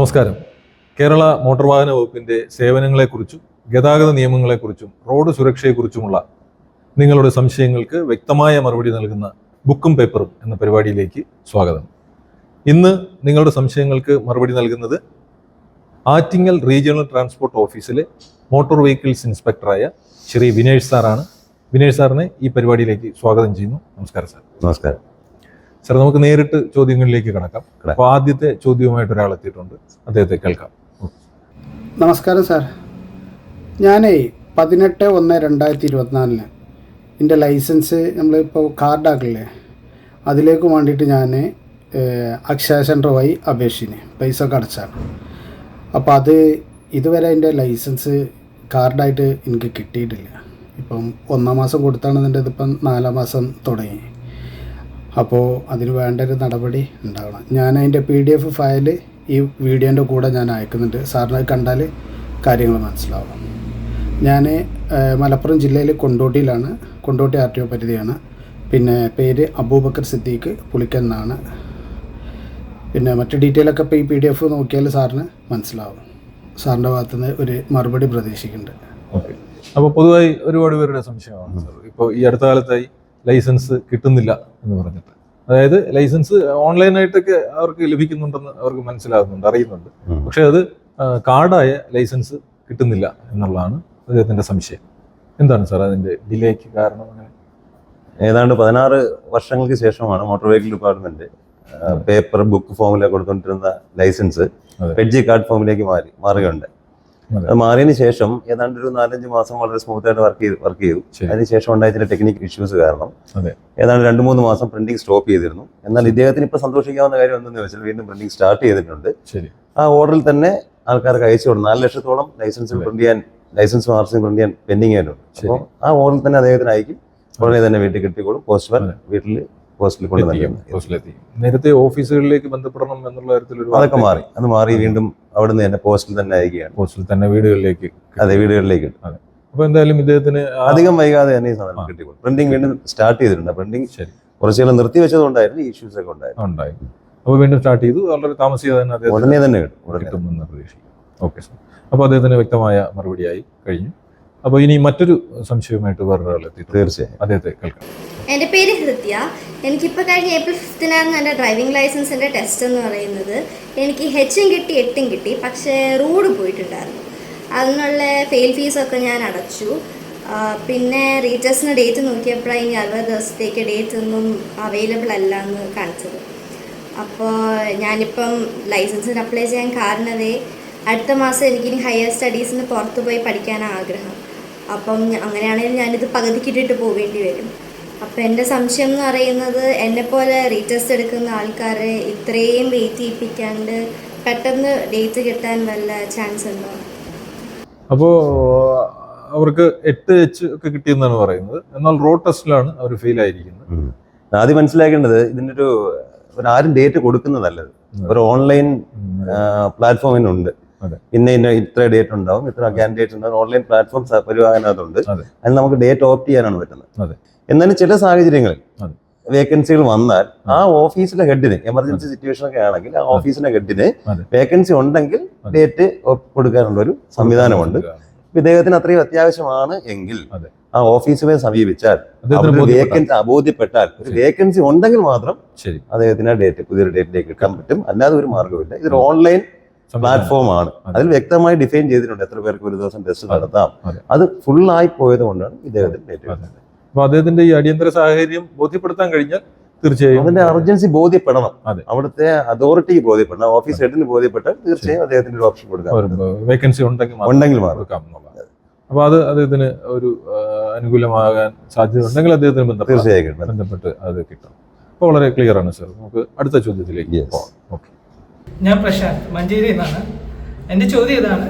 നമസ്കാരം. കേരള മോട്ടോർ വാഹന വകുപ്പിന്റെ സേവനങ്ങളെക്കുറിച്ചും ഗതാഗത നിയമങ്ങളെക്കുറിച്ചും റോഡ് സുരക്ഷയെക്കുറിച്ചുമുള്ള നിങ്ങളുടെ സംശയങ്ങൾക്ക് വ്യക്തമായ മറുപടി നൽകുന്ന ബുക്കും പേപ്പറും എന്ന പരിപാടിയിലേക്ക് സ്വാഗതം. ഇന്ന് നിങ്ങളുടെ സംശയങ്ങൾക്ക് മറുപടി നൽകുന്നത് ആറ്റിങ്ങൽ റീജിയണൽ ട്രാൻസ്പോർട്ട് ഓഫീസിലെ മോട്ടോർ വെഹിക്കിൾസ് ഇൻസ്പെക്ടറായ ശ്രീ വിനേഷ് സാറാണ്. വിനേഷ് സാറിനെ ഈ പരിപാടിയിലേക്ക് സ്വാഗതം ചെയ്യുന്നു. നമസ്കാരം സാർ. നമസ്കാരം. സാർ നമുക്ക് നേരിട്ട് ചോദ്യങ്ങളിലേക്ക് കടക്കാം. അപ്പോൾ ആദ്യത്തെ ചോദ്യവുമായിട്ട് ഒരാൾ എത്തിയിട്ടുണ്ട്. അദ്ദേഹത്തെ കേൾക്കാം. നമസ്കാരം സാർ. ഞാനേ പതിനെട്ട് ഒന്ന് രണ്ടായിരത്തി ഇരുപത്തിനാലിന് എന്റെ ലൈസൻസ് നമ്മളിപ്പോൾ കാർഡാക്കില്ലേ? അതിലേക്ക് വേണ്ടിയിട്ട് ഞാൻ അക്ഷയ സെന്റർ വഴി അപേക്ഷിന് പൈസ ഒക്കെ അടച്ചാണ്. അപ്പോൾ അത് ഇതുവരെ എന്റെ ലൈസൻസ് കാർഡായിട്ട് എനിക്ക് കിട്ടിയിട്ടില്ല. ഇപ്പം ഒന്നാം മാസം കൊടുത്താണ് എന്റെ ഇതിപ്പം നാലാം മാസം തുടങ്ങി. അപ്പോൾ അതിന് വേണ്ട ഒരു നടപടി ഉണ്ടാവണം. ഞാൻ അതിന്റെ പി ഡി എഫ് ഫയൽ ഈ വീഡിയോന്റെ കൂടെ ഞാൻ അയക്കുന്നുണ്ട്. സാറിന് കണ്ടാൽ കാര്യങ്ങൾ മനസ്സിലാവും. ഞാൻ മലപ്പുറം ജില്ലയിൽ കൊണ്ടോട്ടിയിലാണ്. കൊണ്ടോട്ടി ആർ ടി ഒ പരിധിയാണ്. പിന്നെ പേര് അബൂബക്കർ സിദ്ദീഖ് പുളിക്കൽ എന്നാണ് പിന്നെ മറ്റ് ഡീറ്റെയിലൊക്കെ ഇപ്പോൾ ഈ പി ഡി എഫ് നോക്കിയാൽ സാറിന് മനസ്സിലാവും. സാറിന്റെ ഭാഗത്തുനിന്ന് ഒരു മറുപടി പ്രതീക്ഷിക്കുന്നുണ്ട്. അപ്പോൾ പൊതുവായി ഒരുപാട് പേരുടെ സംശയമാണ് ഇപ്പോൾ ഈ അടുത്ത കാലത്തായി ലൈസൻസ് കിട്ടുന്നില്ല എന്ന് പറഞ്ഞിട്ട്. അതായത് ലൈസൻസ് ഓൺലൈനായിട്ടൊക്കെ അവർക്ക് ലഭിക്കുന്നുണ്ടെന്ന് അവർക്ക് മനസ്സിലാകുന്നുണ്ട് അറിയുന്നുണ്ട്. പക്ഷെ അത് കാർഡായ ലൈസൻസ് കിട്ടുന്നില്ല എന്നുള്ളതാണ് അദ്ദേഹത്തിന്റെ സംശയം. എന്താണ് സാർ അതിന്റെ ഡിലേക്ക് കാരണം അങ്ങനെ? ഏതാണ്ട് പതിനാറ് വർഷങ്ങൾക്ക് ശേഷമാണ് motor vehicle department paper book ഫോമിലേക്ക് കൊടുത്തുകൊണ്ടിരുന്ന ലൈസൻസ്. പെഡ്ജി കാർഡ് ഫോമിലേക്ക് മാറി മാറുകയുണ്ട് അതെ. മാറിയതിന് ശേഷം ഏതാണ്ട് ഒരു നാലഞ്ച് മാസം വളരെ സ്മൂത്ത് ആയിട്ട് വർക്ക് ചെയ്ത് വർക്ക് ചെയ്തു. അതിന് ശേഷം ഉണ്ടായ ചില ടെക്നിക് ഇഷ്യൂസ് കാരണം. ഏതാണ്ട് രണ്ട് മൂന്ന് മാസം പ്രിന്റിംഗ് സ്റ്റോപ്പ് ചെയ്തിരുന്നു. എന്നാൽ ഇദ്ദേഹത്തിന് ഇപ്പൊ സന്തോഷിക്കാവുന്ന കാര്യം എന്തെന്ന് വെച്ചാൽ വീണ്ടും പ്രിന്റിംഗ് സ്റ്റാർട്ട് ചെയ്തിട്ടുണ്ട്. ആ ഓർഡറിൽ തന്നെ ആൾക്കാർക്ക് അയച്ചു കൊടുക്കും നാല് ലക്ഷത്തോളം ലൈസൻസ്. പ്രിന്റ് ചെയ്യാൻ ലൈസൻസ് മാർച്ച് പ്രിന്റ് ചെയ്യാൻ പെൻഡിങ് ആയിട്ടുണ്ട്. അപ്പോൾ ആ ഓർഡറിൽ തന്നെ അദ്ദേഹത്തിന് അയക്കും. ഉടനെ തന്നെ വീട്ടിൽ കിട്ടിക്കോളും. പോസ്റ്റ്മാൻ വീട്ടിൽ പോസ്റ്റിൽ കൊണ്ട് എത്തിക്കും നൽകും നേരത്തെ ഓഫീസുകളിലേക്ക് ബന്ധപ്പെടണം എന്നുള്ള തരത്തിൽ അതൊക്കെ മാറി. അത് മാറി വീണ്ടും അവിടെ നിന്ന് തന്നെ പോസ്റ്റിൽ തന്നെ അയക്കുകയാണ്. പോസ്റ്റിൽ തന്നെ വീടുകളിലേക്ക് അതെ വീടുകളിലേക്ക്. അപ്പൊ എന്തായാലും ഇദ്ദേഹത്തിന് അധികം വൈകാതെ തന്നെ സാധനം. പ്രിന്റിംഗ് വീണ്ടും സ്റ്റാർട്ട് ചെയ്തിട്ടുണ്ട്. പ്രിന്റിംഗ് ശരി. കുറച്ചുകാലം നിർത്തി വെച്ചതുകൊണ്ടായിരുന്നു ഇഷ്യൂസ് ഒക്കെ ഉണ്ടായിരുന്നു ഉണ്ടായി. അപ്പോൾ വീണ്ടും സ്റ്റാർട്ട് ചെയ്തു. വളരെ താമസിയാതെ തന്നെ അദ്ദേഹത്തിന് ഉടനെ തന്നെ കിട്ടും കിട്ടുമെന്ന് പ്രതീക്ഷിക്കും ഓക്കെ സാർ അപ്പോൾ അദ്ദേഹത്തിന് വ്യക്തമായ മറുപടിയായി കഴിഞ്ഞു. അപ്പോൾ ഇനി മറ്റൊരു സംശയവുമായിട്ട് വേറൊരാളെത്തി തീർച്ചയായും. അദ്ദേഹത്തെ കേൾക്കാം. എന്റെ പേര് ഹൃത്യ എനിക്കിപ്പോൾ കഴിഞ്ഞ ഏപ്രിൽ ഫിഫ്തിനായിരുന്നു എന്റെ ഡ്രൈവിംഗ് ലൈസൻസിന്റെ ടെസ്റ്റ് എന്ന് പറയുന്നത്. എനിക്ക് ഹെച്ചും കിട്ടി എട്ടും കിട്ടി പക്ഷേ റോഡ് പോയിട്ടുണ്ടായിരുന്നു. അതിനുള്ള ഫെയിൽ ഫീസൊക്കെ ഞാൻ അടച്ചു. പിന്നെ റീറ്റസ്റ്റിന് ഡേറ്റ് നോക്കിയപ്പോഴാണ് ഇനി അറുപത് ദിവസത്തേക്ക് ഡേറ്റ് ഒന്നും അവൈലബിൾ അല്ല എന്ന് കാണിച്ചത്. അപ്പോൾ ഞാനിപ്പം ലൈസൻസിന് അപ്ലൈ ചെയ്യാൻ കാരണവേ അടുത്ത മാസം എനിക്കിനി ഹയർ സ്റ്റഡീസിന് പുറത്ത് പോയി പഠിക്കാനാണ് ആഗ്രഹം. അപ്പം അങ്ങനെയാണെങ്കിൽ ഞാനിത് പകുതിക്കിട്ടിട്ട് പോവേണ്ടി വരും. അപ്പം എന്റെ സംശയം എന്ന് പറയുന്നത് എന്നെപ്പോലെ റീടെസ്റ്റ് എടുക്കുന്ന ആൾക്കാരെ ഇത്രയും വെയിറ്റ് ചെയ്യിപ്പിക്കാണ്ട് പെട്ടെന്ന് ഡേറ്റ് കിട്ടാൻ വല്ല ചാൻസ് ഉണ്ടോ? അപ്പോൾ അവർക്ക് എട്ട് എച്ച് ഒക്കെ കിട്ടിയെന്നാണ് പറയുന്നത്. എന്നാൽ റോഡ് ടെസ്റ്റിലാണ് അവർ ഫെയിൽ ആയിരിക്കുന്നത്. ആദ്യം മനസ്സിലാക്കേണ്ടത് ഇതിന്റെ ഒരു ആരും ഡേറ്റ് കൊടുക്കുന്നതല്ലത് ഒരു ഓൺലൈൻ പ്ലാറ്റ്ഫോമിനുണ്ട്. ഇന്ന ഇന്ന ഇത്ര ഡേറ്റ് ഉണ്ടാവും ഇത്ര കാൻഡിഡേറ്റ് ഉണ്ടാവും ഓൺലൈൻ പ്ലാറ്റ്ഫോം പരിവാഹനകത്തുണ്ട്. അതെ. അതിൽ നമുക്ക് ഡേറ്റ് ഓപ്റ്റ് ചെയ്യാനാണ് പറ്റുന്നത്. എന്നാലും ചില സാഹചര്യങ്ങളിൽ. വേക്കൻസികൾ വന്നാൽ ആ ഓഫീസിലെ ഹെഡിന് എമർജൻസി സിറ്റുവേഷൻ ഒക്കെ ആണെങ്കിൽ ആ ഓഫീസിലെ ഹെഡിന് വേക്കൻസി ഉണ്ടെങ്കിൽ ഡേറ്റ് കൊടുക്കാനുള്ള ഒരു സംവിധാനമുണ്ട്. ഇദ്ദേഹത്തിന് അത്രയും അത്യാവശ്യമാണ് എങ്കിൽ. ആ ഓഫീസുമായി സമീപിച്ചാൽ വേക്കൻസി അബോധ്യപ്പെട്ടാൽ ഒരു വേക്കൻസി ഉണ്ടെങ്കിൽ മാത്രം ശരി. അദ്ദേഹത്തിന് ആ ഡേറ്റ് പുതിയൊരു ഡേറ്റിലേക്ക് കിട്ടാൻ പറ്റും. അല്ലാതെ ഒരു മാർഗമില്ല ഇതൊരു ഓൺലൈൻ പ്ലാറ്റ്ഫോം ആണ്. അതിൽ വ്യക്തമായി ഡിഫൈൻ ചെയ്തിട്ടുണ്ട് എത്ര പേർക്ക് ഒരു ദിവസം ടെസ്റ്റ് നടത്താം. അത്. ഫുൾ ആയി പോയത് കൊണ്ടാണ് ഇദ്ദേഹത്തിന് അപ്പൊ അദ്ദേഹത്തിന്റെ ഈ അടിയന്തര സാഹചര്യം ബോധ്യപ്പെടുത്താൻ കഴിഞ്ഞാൽ തീർച്ചയായും അതിന്റെ അർജൻസി ബോധ്യപ്പെടണം. അവിടുത്തെ അതോറിറ്റിക്ക് ബോധ്യപ്പെടണം. ഓഫീസ് ഹെഡിന് ബോധ്യപ്പെട്ടാൽ തീർച്ചയായും അദ്ദേഹത്തിന് ഒരു ഓപ്ഷൻ കൊടുക്കാം. വേക്കൻസി ഉണ്ടെങ്കിൽ ഉണ്ടെങ്കിൽ കൊടുക്കാം അപ്പോൾ അത് അദ്ദേഹത്തിന് ഒരു അനുകൂലമാകാൻ സാധ്യത ഉണ്ടെങ്കിൽ അദ്ദേഹത്തിന് ബന്ധപ്പെട്ട് തീർച്ചയായും. ബന്ധപ്പെട്ട് അത് കിട്ടും അപ്പോൾ വളരെ ക്ലിയർ ആണ് സർ നമുക്ക് അടുത്ത ചോദ്യത്തിലേക്ക്. പോകാം. ഓക്കെ ഞാൻ പ്രശാന്ത് മഞ്ചേരിയിൽ നിന്നാണ്. എന്റെ ചോദ്യം ഇതാണ്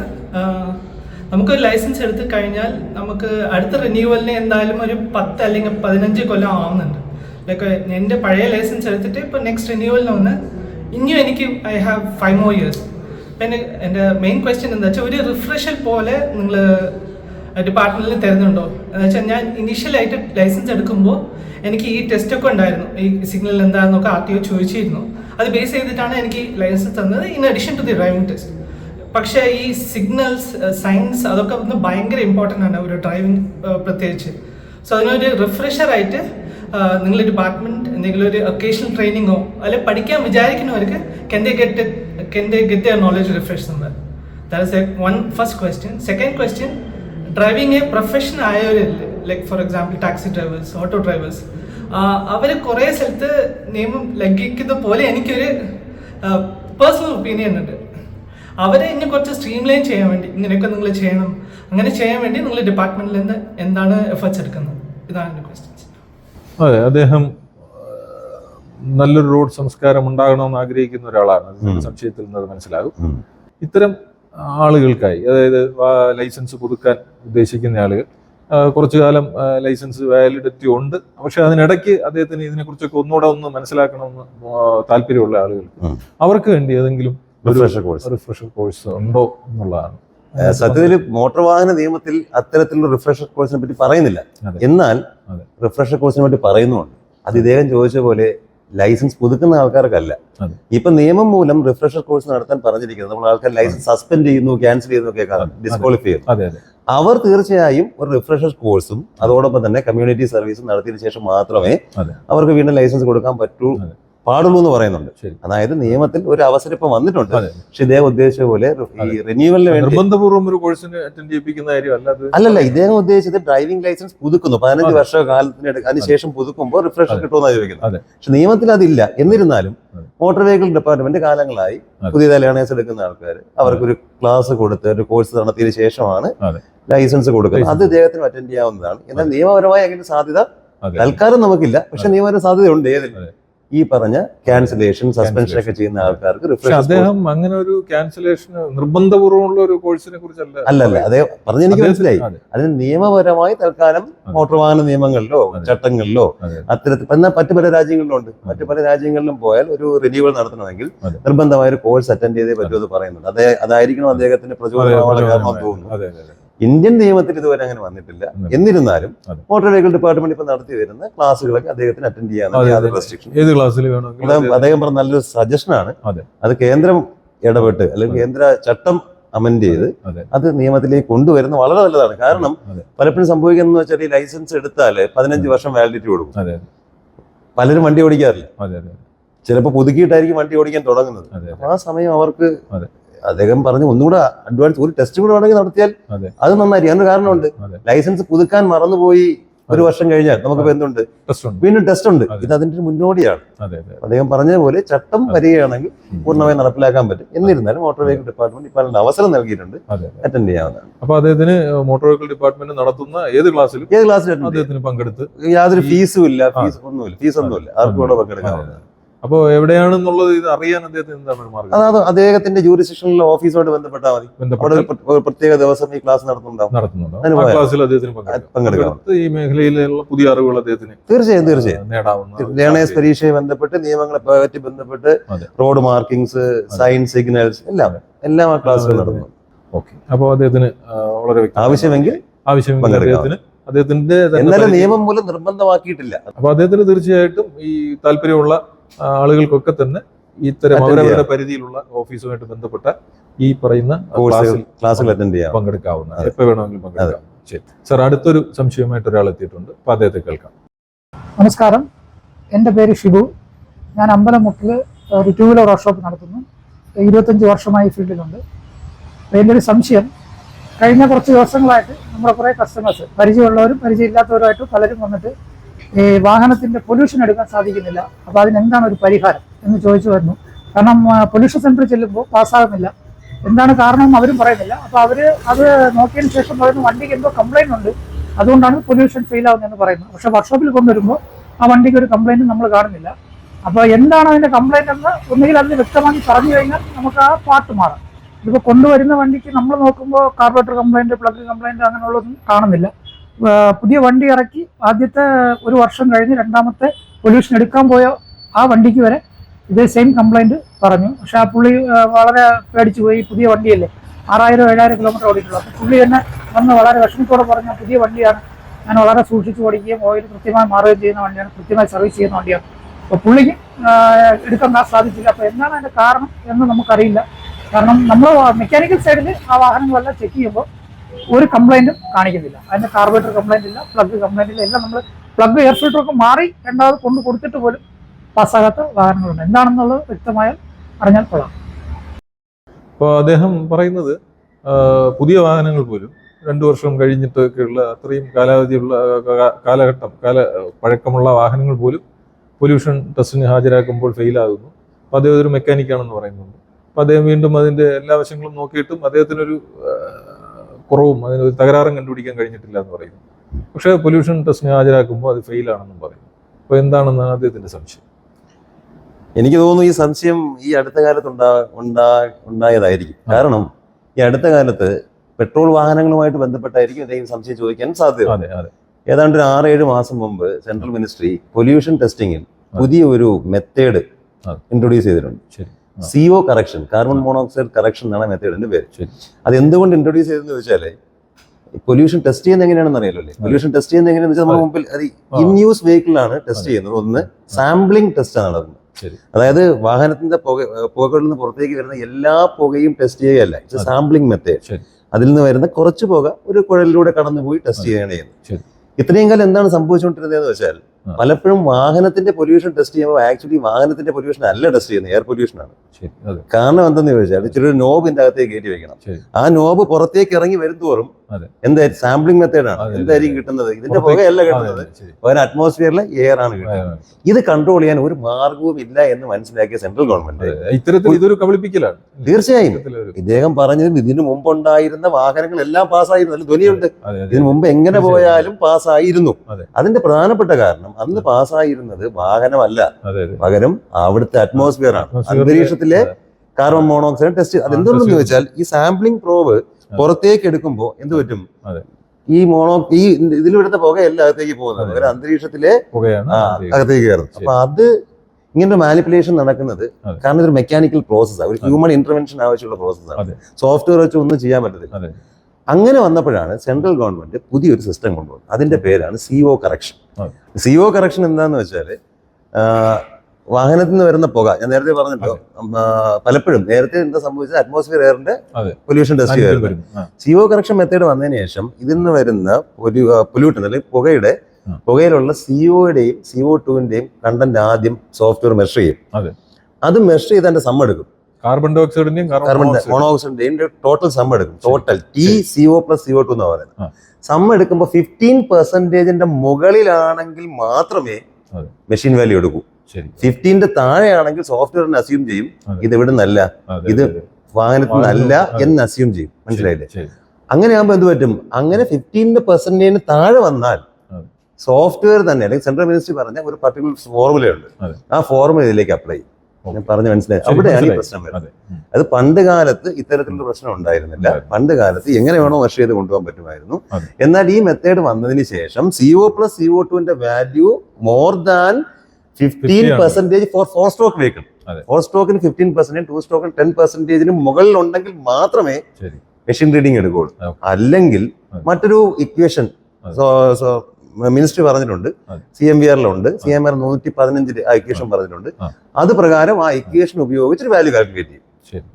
നമുക്ക് ലൈസൻസ് എടുത്ത് കഴിഞ്ഞാൽ നമുക്ക് അടുത്ത റിന്യൂവലിന് എന്തായാലും ഒരു പത്ത് അല്ലെങ്കിൽ പതിനഞ്ച് കൊല്ലം ആവുന്നുണ്ട്. ലൈക്ക് എന്റെ പഴയ ലൈസൻസ് എടുത്തിട്ട് ഇപ്പോൾ നെക്സ്റ്റ് റിന്യൂവലിന് വന്ന് ഇനിയും എനിക്ക് I have five more years പിന്നെ എന്റെ മെയിൻ ക്വസ്റ്റ്യൻ എന്താ വെച്ചാൽ ഒരു റിഫ്രഷൽ പോലെ നിങ്ങൾ ഡിപ്പാർട്ട്മെന്റിൽ തരുന്നുണ്ടോ? എന്ന് വെച്ചാൽ ഞാൻ ഇനീഷ്യലായിട്ട് ലൈസൻസ് എടുക്കുമ്പോൾ എനിക്ക് ഈ ടെസ്റ്റ് ഒക്കെ ഉണ്ടായിരുന്നു. ഈ സിഗ്നൽ എന്താണെന്നൊക്കെ ആർ ടി ഒ ചോദിച്ചിരുന്നു. അത് ബേസ് ചെയ്തിട്ടാണ് എനിക്ക് ലൈസൻസ് തന്നത് in addition to the driving test പക്ഷേ ഈ സിഗ്നൽസ് സൈൻസ് അതൊക്കെ ഒന്ന് ഭയങ്കര ഇമ്പോർട്ടന്റ് ആണ് ഒരു ഡ്രൈവിംഗ് പ്രത്യേകിച്ച്. സോ അതിനൊരു റിഫ്രഷർ ആയിട്ട് നിങ്ങൾ ഡിപ്പാർട്ട്മെന്റ് എന്തെങ്കിലും ഒരു ഒക്കേഷണൽ ട്രെയിനിങ്ങോ അല്ലെങ്കിൽ പഠിക്കാൻ വിചാരിക്കുന്നവർക്ക് can they get can they get knowledge refresh നമ്മൾ that is one first question second question driving a profession ആയവരില്ലേ like for example taxi drivers auto drivers അവർ കുറേ സ്ഥലത്ത് നിയമം ലംഘിക്കുന്ന പോലെ എനിക്കൊരു പേഴ്സണൽ ഒപ്പീനിയൻ ഉണ്ട്. അവരെ ഇനി കുറച്ച് സ്ട്രീം ലൈൻ ചെയ്യാൻ വേണ്ടി ഇങ്ങനെയൊക്കെ നിങ്ങൾ ചെയ്യണം. അങ്ങനെ ചെയ്യാൻ വേണ്ടി നിങ്ങൾ ഡിപ്പാർട്ട്മെന്റിൽ നിന്ന് എന്താണ് എഫേർട്സ് എടുക്കുന്നത്? ഇതാണ് എന്റെ ക്വസ്റ്റ്യൻസ് അതെ അദ്ദേഹം നല്ലൊരു റോഡ് സംസ്കാരം ഉണ്ടാകണമെന്ന് ആഗ്രഹിക്കുന്ന ഒരാളാണ്. സംശയത്തിൽ നിന്ന് അത് മനസ്സിലാകും. ഇത്തരം ആളുകൾക്കായി അതായത് ലൈസൻസ് പുതുക്കാൻ ഉദ്ദേശിക്കുന്ന ആളുകൾ കുറച്ചു കാലം ലൈസൻസ് വാലിഡിറ്റി ഉണ്ട് പക്ഷെ അതിനിടയ്ക്ക് അദ്ദേഹത്തിന് ഇതിനെക്കുറിച്ചൊക്കെ ഒന്നുകൂടെ ഒന്ന് മനസ്സിലാക്കണമെന്ന് താല്പര്യമുള്ള ആളുകൾ അവർക്ക് വേണ്ടി ഏതെങ്കിലും Refresher course. റിഫ്രഷർ കോഴ്സ് ഉണ്ടോ എന്നുള്ളതാണ്. സത്യത്തിൽ മോട്ടോർ വാഹന നിയമത്തിൽ അത്തരത്തിലുള്ള റിഫ്രഷർ കോഴ്സിനെ പറ്റി പറയുന്നില്ല. എന്നാൽ റിഫ്രഷർ കോഴ്സിനെ പറ്റി പറയുന്നുണ്ട് അത് ഇദ്ദേഹം ചോദിച്ച പോലെ ലൈസൻസ് പുതുക്കുന്ന ആൾക്കാർക്കല്ല. ഇപ്പൊ നിയമം മൂലം റിഫ്രഷർ കോഴ്സ് നടത്താൻ പറഞ്ഞിരിക്കുന്നത് നമ്മൾ ആൾക്കാർ ലൈസൻസ് സസ്പെൻഡ് ചെയ്യുന്നു ക്യാൻസൽ ചെയ്യുന്നു ഒക്കെ. ഡിസ്ക്വാളിഫൈ ചെയ്യുന്നു അവർ തീർച്ചയായും ഒരു റിഫ്രഷർ കോഴ്സും അതോടൊപ്പം തന്നെ കമ്മ്യൂണിറ്റി സർവീസും നടത്തിയതിനു ശേഷം മാത്രമേ അവർക്ക് വീണ്ടും ലൈസൻസ് കൊടുക്കാൻ പറ്റൂ. പാടുള്ളൂ എന്ന് പറയുന്നുണ്ട് അതായത് നിയമത്തിൽ ഒരു അവസരം ഇപ്പൊ വന്നിട്ടുണ്ട്. പക്ഷെ ഇദ്ദേഹം ഉദ്ദേശിച്ച പോലെ ഈ റിന്യൂവലിന് വേണ്ടി നിർബന്ധപൂർവം ഒരു കോഴ്സിന് അറ്റൻഡ് ചെയ്യിപ്പിക്കുന്ന കാര്യം അല്ലാതെ അല്ലല്ല ഇദ്ദേഹം ഉദ്ദേശിച്ചത് ഡ്രൈവിംഗ് ലൈസൻസ് പുതുക്കുന്നു. പതിനഞ്ച്. വർഷ കാലത്തിന് അതിനുശേഷം പുതുക്കുമ്പോൾ റിഫ്രഷർ. കിട്ടുമെന്നാണ് ചോദിക്കുന്നത്. പക്ഷെ നിയമത്തിൽ അതില്ല. എന്നിരുന്നാലും മോട്ടോർ വെഹിക്കിൾ ഡിപ്പാർട്ട്മെന്റ് കാലങ്ങളായി. പുതിയ ലേണേഴ്സ് എടുക്കുന്ന ആൾക്കാർ അവർക്കൊരു ക്ലാസ് കൊടുത്ത് ഒരു കോഴ്സ് നടത്തിയതിനു ശേഷമാണ് ലൈസൻസ് കൊടുക്കുന്നത്. അത്. ഇദ്ദേഹത്തിന് അറ്റൻഡ് ചെയ്യാവുന്നതാണ്. എന്നാൽ നിയമപരമായി അങ്ങനെ സാധ്യത തൽക്കാലം നമുക്കില്ല. പക്ഷെ നിയമപര സാധ്യതയുണ്ട് ഏതിൽ. ഈ പറഞ്ഞ ക്യാൻസലേഷൻ സസ്പെൻഷൻ ഒക്കെ ചെയ്യുന്ന ആൾക്കാർക്ക് അദ്ദേഹം അങ്ങനെ ഒരു ക്യാൻസലേഷൻ നിർബന്ധപൂർവമുള്ള ഒരു കോഴ്സിനെ കുറിച്ചല്ല അല്ലല്ല അതേ പറഞ്ഞ എനിക്ക് മനസ്സിലായി. അതിന് നിയമപരമായി തൽക്കാലം മോട്ടോർ വാഹന നിയമങ്ങളിലോ ചട്ടങ്ങളിലോ അതെ. അത്തരത്തിൽ എന്നാൽ മറ്റു പല രാജ്യങ്ങളിലും ഉണ്ട് മറ്റു പല രാജ്യങ്ങളിലും പോയാൽ ഒരു റിന്യൂവൽ നടത്തണമെങ്കിൽ. നിർബന്ധമായ ഒരു കോഴ്സ് അറ്റൻഡ് ചെയ്തേ പറ്റൂ എന്ന് പറയുന്നുണ്ട്. അതേ അതായിരിക്കണം അദ്ദേഹത്തിന്റെ പ്രചോദനമാണ് കാരണം തോന്നുന്നു. ഇന്ത്യൻ നിയമത്തിൽ ഇതുവരെ അങ്ങനെ വന്നിട്ടില്ല. എന്നിരുന്നാലും മോട്ടോർ വെഹിക്കിൾ ഡിപ്പാർട്ട്മെന്റ് ഇപ്പൊ നടത്തി വരുന്ന ക്ലാസ്സുകളൊക്കെ അദ്ദേഹത്തിന് അറ്റൻഡ് ചെയ്യാൻ അദ്ദേഹം പറഞ്ഞ നല്ലൊരു സജഷൻ ആണ്. അത്. കേന്ദ്രം ഇടപെട്ട് അല്ലെങ്കിൽ കേന്ദ്ര ചട്ടം അമെന്റ് ചെയ്ത് അത് നിയമത്തിലേക്ക് കൊണ്ടുവരുന്നത് വളരെ നല്ലതാണ്. കാരണം പലപ്പോഴും സംഭവിക്കുന്നത് വെച്ചാൽ ഈ ലൈസൻസ് എടുത്താൽ പതിനഞ്ച് വർഷം വാലിഡിറ്റി കൊടുക്കും. പലരും വണ്ടി ഓടിക്കാറില്ല. ചിലപ്പോൾ പുതുക്കിയിട്ടായിരിക്കും വണ്ടി ഓടിക്കാൻ തുടങ്ങുന്നത്. ആ സമയം അവർക്ക്. അദ്ദേഹം പറഞ്ഞു ഒന്നുകൂടെ അഡ്വാൻസ് ഒരു ടെസ്റ്റ് കൂടെ വേണമെങ്കിൽ നടത്തിയാൽ അതെ. നന്നായിരിക്കും അതിന് കാരണമുണ്ട്. ലൈസൻസ് പുതുക്കാൻ മറന്നുപോയി ഒരു വർഷം കഴിഞ്ഞാൽ നമുക്ക് എന്തുണ്ട്? ടെസ്റ്റ് ഉണ്ട്. വീണ്ടും ടെസ്റ്റ് ഉണ്ട്. ഇത് അതിന്റെ ഒരു മുന്നോടിയാണ്. അദ്ദേഹം പറഞ്ഞതുപോലെ ചട്ടം. വരികയാണെങ്കിൽ. പൂർണമായി നടപ്പിലാക്കാൻ പറ്റും. എന്നിരുന്നാലും മോട്ടോർ വെഹിക്കിൾ ഡിപ്പാർട്ട്മെന്റ് ഇപ്പോൾ അവസരം നൽകിയിട്ടുണ്ട്. അറ്റൻഡ് ചെയ്യാവുന്നതാണ്. അപ്പൊ അദ്ദേഹത്തിന് മോട്ടോർ വെഹിക്കിൾ ഡിപ്പാർട്ട്മെന്റ് നടത്തുന്ന ഏത് ക്ലാസ്സിലും ഏത് ക്ലാസ്സിലും? അദ്ദേഹത്തിന് പങ്കെടുത്ത് യാതൊരു ഫീസും ഇല്ല. ഫീസ് ഒന്നുമില്ല. ഫീസ് ഒന്നുമില്ല. ആർക്കും കൂടെ പങ്കെടുക്കാവുന്നതാണ് അപ്പൊ എവിടെയാണെന്നുള്ളത് ഇത് അറിയാൻ അദ്ദേഹത്തിന് എന്താണ് മാർഗം? അതായത് അദ്ദേഹത്തിന്റെ ജൂറിസ്ഡിക്ഷനിലെ ഓഫീസുമായിട്ട് ബന്ധപ്പെട്ടാൽ മതി. അവിടെ ഒരു പ്രത്യേക ദിവസം ഈ ക്ലാസ് നടത്തുന്നുണ്ടാവും. നടത്തുന്നുണ്ടോ ആ ക്ലാസ്സിൽ അദ്ദേഹത്തിന് പങ്കെടുക്കാം. ഈ മേഖലയിലുള്ള പുതിയ അറിവുകൾ അദ്ദേഹത്തിന് തീർച്ചയായും തീർച്ചയായും. നേടാവുന്ന ലേണേഴ്സ് പരീക്ഷയെ ബന്ധപ്പെട്ട് നിയമങ്ങളെ പറ്റി ബന്ധപ്പെട്ട് റോഡ് മാർക്കിംഗ്സ് സൈൻ സിഗ്നൽസ് എല്ലാം എല്ലാം ആ ക്ലാസ്സുകൾ നടന്നു. ഓക്കെ. അപ്പോൾ അദ്ദേഹത്തിന് വളരെ ആവശ്യമെങ്കിൽ ആവശ്യമെങ്കിൽ അദ്ദേഹത്തിന് അദ്ദേഹത്തിന്റെ എന്നാലും നിയമം മൂലം നിർബന്ധമാക്കിയിട്ടില്ല. അപ്പൊ അദ്ദേഹത്തിന് തീർച്ചയായിട്ടും ഈ താല്പര്യമുള്ള ആളുകൾക്കൊക്കെ തന്നെ ഇത്തരം അവരവരുടെ പരിധിയിലുള്ള ഓഫീസുമായിട്ട് ബന്ധപ്പെട്ട ഈ പറയുന്ന ക്ലാസ്സിൽ അറ്റൻഡ് ചെയ്യാം. പങ്കെടുക്കാവുന്ന. എപ്പോ വേണമെങ്കിലും പങ്കെടുക്കാം. ശരി. സാർ അടുത്തൊരു സംശയമായിട്ട് ഒരാൾ എത്തിയിട്ടുണ്ട്. അപ്പൊ അദ്ദേഹത്തെ കേൾക്കാം. നമസ്കാരം. എന്റെ പേര് ഷിബു. ഞാൻ അമ്പലമുട്ടിൽ ഒരു ടൂ വീലർ വർക്ക്ഷോപ്പ് നടത്തുന്നു. ഇരുപത്തഞ്ച് വർഷമായി ഈ ഫീൽഡിലുണ്ട്. അപ്പോൾ എന്റെ ഒരു സംശയം. കഴിഞ്ഞ കുറച്ച് ദിവസങ്ങളായിട്ട് നമ്മുടെ കുറേ കസ്റ്റമേഴ്സ് പരിചയമുള്ളവരും പരിചയമില്ലാത്തവരുമായിട്ട് പലരും വന്നിട്ട് വാഹനത്തിന്റെ പൊല്യൂഷൻ എടുക്കാൻ സാധിക്കുന്നില്ല. അപ്പോൾ അതിനെന്താണ് ഒരു പരിഹാരം എന്ന് ചോദിച്ചു വരുന്നു. കാരണം പൊല്യൂഷൻ സെന്ററിൽ ചെല്ലുമ്പോൾ പാസ്സാകുന്നില്ല. എന്താണ് കാരണം അവരും പറയുന്നില്ല. അപ്പോൾ അവർ അത് നോക്കിയതിന് ശേഷം പറയുന്നു വണ്ടിക്ക് എന്തോ കംപ്ലൈന്റ് ഉണ്ട്. അതുകൊണ്ടാണ് പൊല്യൂഷൻ ഫെയിൽ ആവുന്നതെന്ന് പറയുന്നത് പക്ഷെ വർക്ക്ഷോപ്പിൽ കൊണ്ടുവരുമ്പോൾ ആ വണ്ടിക്ക് ഒരു കംപ്ലൈന്റ് നമ്മൾ കാണുന്നില്ല. അപ്പോൾ എന്താണ് അതിന്റെ കംപ്ലൈന്റ് എന്ന് ഒന്നുകിൽ അതിന് വ്യക്തമായി പറഞ്ഞു കഴിഞ്ഞാൽ നമുക്ക് ആ പാർട്ട് മാറാം. ഇതിപ്പോൾ കൊണ്ടുവരുന്ന വണ്ടിക്ക് നമ്മൾ നോക്കുമ്പോൾ കാർബറേറ്റർ കംപ്ലൈന്റ് പ്ലഗ് കംപ്ലൈന്റ് അങ്ങനെയുള്ളതൊന്നും കാണുന്നില്ല. പുതിയ വണ്ടി ഇറക്കി ആദ്യത്തെ ഒരു വർഷം കഴിഞ്ഞ് രണ്ടാമത്തെ പൊല്യൂഷൻ എടുക്കാൻ പോയ ആ വണ്ടിക്ക് വരെ ഇതേ സെയിം കംപ്ലൈന്റ് പറഞ്ഞു. പക്ഷെ ആ പുള്ളി വളരെ പേടിച്ചു പോയി. പുതിയ വണ്ടിയല്ലേ? ആറായിരം ഏഴായിരം കിലോമീറ്റർ ഓടിയിട്ടുള്ളൂ പുള്ളി തന്നെ വന്ന് വളരെ വിഷമത്തോടെ പറഞ്ഞ പുതിയ വണ്ടിയാണ്. ഞാൻ വളരെ സൂക്ഷിച്ച് ഓടിക്കുകയും ഓയിൽ കൃത്യമായി മാറുകയും ചെയ്യുന്ന വണ്ടിയാണ്. കൃത്യമായി സർവീസ് ചെയ്യുന്ന വണ്ടിയാണ്. അപ്പോൾ പുള്ളിക്ക് എടുക്കാൻ സാധിച്ചില്ല. അപ്പോൾ എന്താണ് അതിന്റെ കാരണം എന്ന് നമുക്കറിയില്ല. കാരണം നമ്മൾ മെക്കാനിക്കൽ സൈഡിൽ ആ വാഹനങ്ങളെല്ലാം ചെക്ക് ചെയ്യുമ്പോൾ ഒരു കംപ്ലൈന്റും കാണിക്കുന്നില്ല. അതിന് കാർബറേറ്റർ കംപ്ലൈന്റ് ഇല്ല പ്ലഗ് കംപ്ലൈന്റ് ഇല്ല. എല്ലാം നമ്മൾ പ്ലഗ് എയർ ഫിൽറ്ററൊക്കെ മാറി രണ്ടാമത് കൊണ്ട് കൊടുത്തിട്ട് പോലും പാസ്സാകാത്ത വാഹനങ്ങളുണ്ട്. എന്താണെന്നുള്ളത് വ്യക്തമായാൽ അറിഞ്ഞാൽ കൊള്ളാം. അപ്പോൾ അദ്ദേഹം പറയുന്നത് പുതിയ വാഹനങ്ങൾ പോലും രണ്ടു വർഷം കഴിഞ്ഞിട്ടൊക്കെയുള്ള അത്രയും കാലാവധിയുള്ള കാലഘട്ടം കാല പഴക്കമുള്ള വാഹനങ്ങൾ പോലും പൊല്യൂഷൻ ടെസ്റ്റിന് ഹാജരാക്കുമ്പോൾ ഫെയിലാകുന്നു. അപ്പോൾ അദ്ദേഹം ഒരു മെക്കാനിക്കാണെന്ന് പറയുന്നുണ്ട്. അപ്പോൾ അദ്ദേഹം വീണ്ടും അതിന്റെ എല്ലാ വശങ്ങളും നോക്കിയിട്ടും അദ്ദേഹത്തിനൊരു കുറവും അതിനൊരു തകരാറും കണ്ടുപിടിക്കാൻ കഴിഞ്ഞിട്ടില്ല എന്ന് പറയുന്നു പക്ഷേ പൊല്യൂഷൻ ടെസ്റ്റിന് ഹാജരാക്കുമ്പോൾ അത് ഫെയിലാണെന്നും പറയും. അപ്പോൾ എന്താണെന്നാണ് അദ്ദേഹത്തിന്റെ സംശയം? എനിക്ക് തോന്നുന്നു ഈ സംശയം ഈ അടുത്ത കാലത്ത് ഉണ്ടാ ഉണ്ടാ ഉണ്ടായതായിരിക്കും. കാരണം ഈ അടുത്ത കാലത്ത് പെട്രോൾ വാഹനങ്ങളുമായിട്ട് ബന്ധപ്പെട്ടായിരിക്കും ഇദ്ദേഹം സംശയം ചോദിക്കാൻ സാധ്യത. ഏതാണ്ട് ഒരു ആറേഴ് മാസം മുമ്പ് സെൻട്രൽ മിനിസ്ട്രി പൊല്യൂഷൻ ടെസ്റ്റിങ്ങിൽ പുതിയ ഒരു മെത്തേഡ് ഇൻട്രൊഡ്യൂസ് ചെയ്തിട്ടുണ്ട്. ശരി. ആ. CO correction carbon monoxide correction എന്നാണ് മെത്തേഡിന്റെ പേര്. അത് എന്തുകൊണ്ട് ഇൻട്രൊഡ്യൂസ് ചെയ്തെന്ന് വെച്ചാൽ പൊല്യൂഷൻ ടെസ്റ്റ് ചെയ്യുന്ന എങ്ങനെയാണെന്ന് അറിയാലോ അല്ലേ? പൊല്യൂഷൻ ടെസ്റ്റ് ചെയ്യുന്നത് എങ്ങനെയാണെന്ന് വെച്ചാൽ നമ്മുടെ മുമ്പിൽ അത് ഇൻ യൂസ് വെഹിക്കിളാണ് ടെസ്റ്റ് ചെയ്യുന്നത്. ഒന്ന് സാമ്പിളിംഗ് ടെസ്റ്റ് ആണ് നടക്കുന്നത് അതായത് വാഹനത്തിന്റെ പുക പുകകളിൽ നിന്ന് പുറത്തേക്ക് വരുന്ന എല്ലാ പുകയും ടെസ്റ്റ് ചെയ്യുകയല്ല. ഇറ്റ്സ് സാമ്പിളിംഗ് മെത്തേഡ് അതിൽ നിന്ന് വരുന്ന കുറച്ച് പുക ഒരു കുഴലിലൂടെ കടന്നുപോയി ടെസ്റ്റ് ചെയ്യുകയാണ് ചെയ്യുന്നത്. ഇത്രയും കാലം എന്താണ് സംഭവിച്ചുകൊണ്ടിരുന്നതെന്ന് വെച്ചാൽ. പലപ്പോഴും വാഹനത്തിന്റെ പൊല്യൂഷൻ ടെസ്റ്റ് ചെയ്യുമ്പോൾ ആക്ച്വലി വാഹനത്തിന്റെ പൊല്യൂഷൻ അല്ല ടെസ്റ്റ് ചെയ്യുന്നത്. എയർ പൊല്യൂഷൻ ആണ്. കാരണം എന്തെന്ന് ചോദിച്ചാൽ ഇച്ചിരി ഒരു നോബിന്റെ അകത്തേക്ക് കയറ്റി വെക്കണം. ആ നോബ് പുറത്തേക്ക് ഇറങ്ങി വരുന്തോറും. എന്തായാലും സാമ്പിളിംഗ് മെത്തേഡാണ് എന്തായിരിക്കും കിട്ടുന്നത്? ഇതിന്റെ പുകയല്ല കിട്ടുന്നത്. ഒരു അറ്റ്മോസ്ഫിയറിലെ എയർ ആണ് കിട്ടുന്നത്. ഇത് കൺട്രോൾ ചെയ്യാൻ ഒരു മാർഗവും ഇല്ല എന്ന് മനസ്സിലാക്കിയ സെൻട്രൽ ഗവൺമെന്റ്. ഇത്തരത്തിൽ ഇതൊരു കബളിപ്പിക്കലാണ്. തീർച്ചയായും. ഇദ്ദേഹം പറഞ്ഞത് ഇതിനു മുമ്പുണ്ടായിരുന്ന വാഹനങ്ങളെല്ലാം പാസ്സായിരുന്നു. അല്ല ധ്വനിയുണ്ട്. ഇതിനു മുമ്പ് എങ്ങനെ പോയാലും പാസ്സായിരുന്നു. അതെ. അതിന്റെ പ്രധാനപ്പെട്ട കാരണം അന്ന് പാസ്സായിരുന്നത് വാഹനമല്ല. പകരം അവിടുത്തെ അറ്റ്മോസ്ഫിയർ ആണ്. അന്തരീക്ഷത്തിലെ കാർബൺ മോണോക്സൈഡ് ടെസ്റ്റ് അത് അതെന്തുകൊണ്ടെന്ന് വെച്ചാൽ ഈ സാമ്പിളിംഗ് പ്രോബ് പുറത്തേക്ക് എടുക്കുമ്പോൾ എന്ത് പറ്റും. ഈ മോണോ ഈ ഇതിലെടുത്ത പുകയല്ല അകത്തേക്ക് പോകുന്നത് ഒരു അന്തരീക്ഷത്തിലെ. അകത്തേക്ക് കയറുന്നത്. അപ്പൊ അത് ഇങ്ങനെ മാനിപ്പുലേഷൻ നടക്കുന്നത്. കാരണം ഇതൊരു മെക്കാനിക്കൽ പ്രോസസ്സാണ് ഒരു. ഹ്യൂമൻ ഇന്റർവെൻഷൻ ആവശ്യമുള്ള പ്രോസസ്സാണ്. സോഫ്റ്റ്വെയർ വെച്ച് ഒന്നും ചെയ്യാൻ പറ്റത്തില്ല അങ്ങനെ വന്നപ്പോഴാണ് സെൻട്രൽ ഗവൺമെന്റ് പുതിയൊരു സിസ്റ്റം കൊണ്ടുവന്നത് അതിന്റെ പേരാണ് സിഒ കറക്ഷൻ. സിഒ കറക്ഷൻ എന്താന്ന് വെച്ചാൽ വാഹനത്തിൽ നിന്ന് വരുന്ന പുക. ഞാൻ നേരത്തെ പറഞ്ഞല്ലോ. പലപ്പോഴും നേരത്തെ എന്താ സംഭവിച്ചത്? അറ്റ്മോസ്ഫിയർ എയറിന്റെ പൊല്യൂഷൻ ടെസ്റ്റ്. ആ, സിഒ കറക്ഷൻ മെത്തേഡ് വന്നതിന് ശേഷം ഇതിൽ നിന്ന് വരുന്ന പൊല്യൂട്ടൻ അല്ലെങ്കിൽ പുകയുടെ പുകയിലുള്ള സിഒയുടെയും സിഒ ടുവിന്റെയും കണ്ടന്റ് ആദ്യം സോഫ്റ്റ്വെയർ മെഷർ ചെയ്യും. അതെ. മെഷർ ചെയ്ത് അതിന്റെ സമ്മ എടുക്കും. കാർബൺ ഡൈ ഓക്സൈഡിന്റെയും കാർബൺ മോണോക്സൈഡിന്റെയും ടോട്ടൽ സമ്മ എടുക്കും. Total T CO plus CO two എന്ന് പറയുന്നത്. സമ്മ എടുക്കുമ്പോൾ ഫിഫ്റ്റീൻ പെർസെന്റേജിന്റെ മുകളിലാണെങ്കിൽ മാത്രമേ മെഷീൻ വാല്യൂ എടുക്കൂ. ഫിഫ്റ്റീന്റെ താഴെയാണെങ്കിൽ സോഫ്റ്റ്വെയറിന് അസ്യൂം ചെയ്യും. ഇത് ഇവിടെ നിന്നല്ല ഇത്. വാഹനത്തിൽ നിന്നല്ല എന്ന് അസ്യൂം ചെയ്യും. മനസ്സിലായില്ലേ. അങ്ങനെ ആകുമ്പോൾ എന്ത് പറ്റും? അങ്ങനെ ഫിഫ്റ്റീന്റെ പെർസെന്റേജിന് താഴെ വന്നാൽ സോഫ്റ്റ്വെയർ തന്നെ അല്ലെങ്കിൽ സെൻട്രൽ മിനിസ്റ്റർ പറഞ്ഞ ഒരു പർട്ടിക്കുലർ ഫോർമുലയുണ്ട്. ആ ഫോർമുല ഇതിലേക്ക് അപ്ലൈ ചെയ്യും. ഞാൻ പറഞ്ഞു മനസ്സിലായി? അവിടെയാണ് ഈ പ്രശ്നം വരുന്നത്. അത്. പണ്ട് കാലത്ത് ഇത്തരത്തിലുള്ള പ്രശ്നം ഉണ്ടായിരുന്നില്ല. പണ്ട് കാലത്ത് എങ്ങനെ വേണോ വർഷം ചെയ്ത് കൊണ്ടുപോകാൻ പറ്റുമായിരുന്നു. എന്നാൽ ഈ മെത്തേഡ് വന്നതിന് ശേഷം സിഒ പ്ലസ് സിഒ ടുവിന്റെ വാല്യൂ മോർ ദാൻ ഫിഫ്റ്റീൻ 50 ആണ്. Percentage for four stroke vehicle. Four സ്ട്രോക്കിന് fifteen percentage two സ്റ്റോക്കിന് ടെൻ പെർസെന്റേജിന് മുകളിൽ ഉണ്ടെങ്കിൽ മാത്രമേ മെഷീൻ റീഡിംഗ് എടുക്കുകയുള്ളൂ. അല്ലെങ്കിൽ. മറ്റൊരു ഇക്വേഷൻ മിനിസ്ട്രി പറഞ്ഞിട്ടുണ്ട്. സി എം ബി ആറിലുണ്ട് സി എം ആർ നൂറ്റി പതിനഞ്ചിൽ ആ ഇക്വേഷൻ പറഞ്ഞിട്ടുണ്ട്. അത് പ്രകാരം ആ ഇക്വേഷൻ ഉപയോഗിച്ച് ഒരു വാല്യൂ കാൽക്കുലേറ്റ് ചെയ്യും